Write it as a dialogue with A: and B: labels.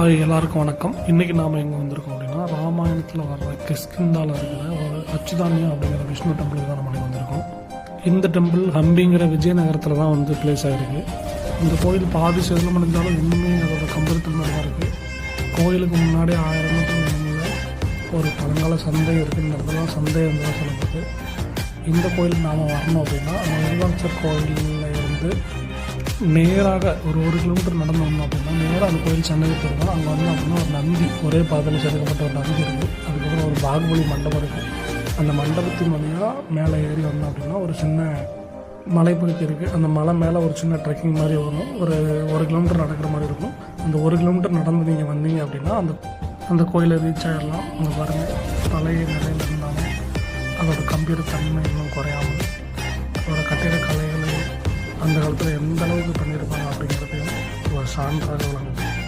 A: Hi எல்லாருக்கும் வணக்கம். இன்றைக்கி நாம் எங்கே வந்திருக்கோம் அப்படின்னா ராமாயணத்தில் வர்ற கிஷ்கிந்தால இருக்கிற ஒரு அச்சுதானியம் அப்படிங்கிற விஷ்ணு டெம்பிளுக்கு தான் நம்ம வந்திருக்கோம். இந்த டெம்பிள் ஹம்பிங்கிற விஜயநகரத்தில் தான் வந்து பிளேஸ் ஆகிருக்கு இந்த கோயில் பாதி சேதம் அடைஞ்சாலும் இன்னுமே அதோட கம்பரத்தன்மை தான் இருக்குது கோயிலுக்கு முன்னாடி ஆயிரம் மீட்டர் ஒரு பழங்கால சந்தை இருக்குங்கிறதெல்லாம் சந்தை வந்து தான் சொல்லப்படுது. இந்த கோயிலுக்கு நாம் வரணும் அப்படின்னா நம்ம கோயிலில் இருந்து நேராக ஒரு ஒரு கிலோமீட்டர் நடந்து வந்தோம் அப்படின்னா நேராக அந்த கோயில் சென்னைக்கு போயிருந்தோம் அங்கே வந்து அப்படின்னா ஒரு நந்தி ஒரே பாதையில் செதுக்கப்பட்ட ஒரு நந்தி இருக்குது அதுக்கப்புறம் ஒரு பாகுபலி மண்டபம் இருக்குது அந்த மண்டபத்தின் வழியாக மேலே ஏறி வந்தோம் அப்படின்னா ஒரு சின்ன மலைப்பகுதி இருக்குது அந்த மலை மேலே ஒரு சின்ன ட்ரெக்கிங் மாதிரி வரும். ஒரு ஒரு கிலோமீட்டர் நடக்கிற மாதிரி இருக்கும். அந்த ஒரு கிலோமீட்டர் நடந்து நீங்கள் வந்தீங்க அப்படின்னா அந்த அந்த கோயிலை ரீச் ஆகிடலாம் அங்கே பாருங்கள் பழைய நிலையில் இருந்தாலும் அதோட கம்பீர தன்மை இன்னும் குறையாமல் அந்த காலத்தில் எந்த அளவுக்கு பண்ணியிருப்பாங்க அப்படிங்கிறதையும் ஒரு சான்றாக வழங்குது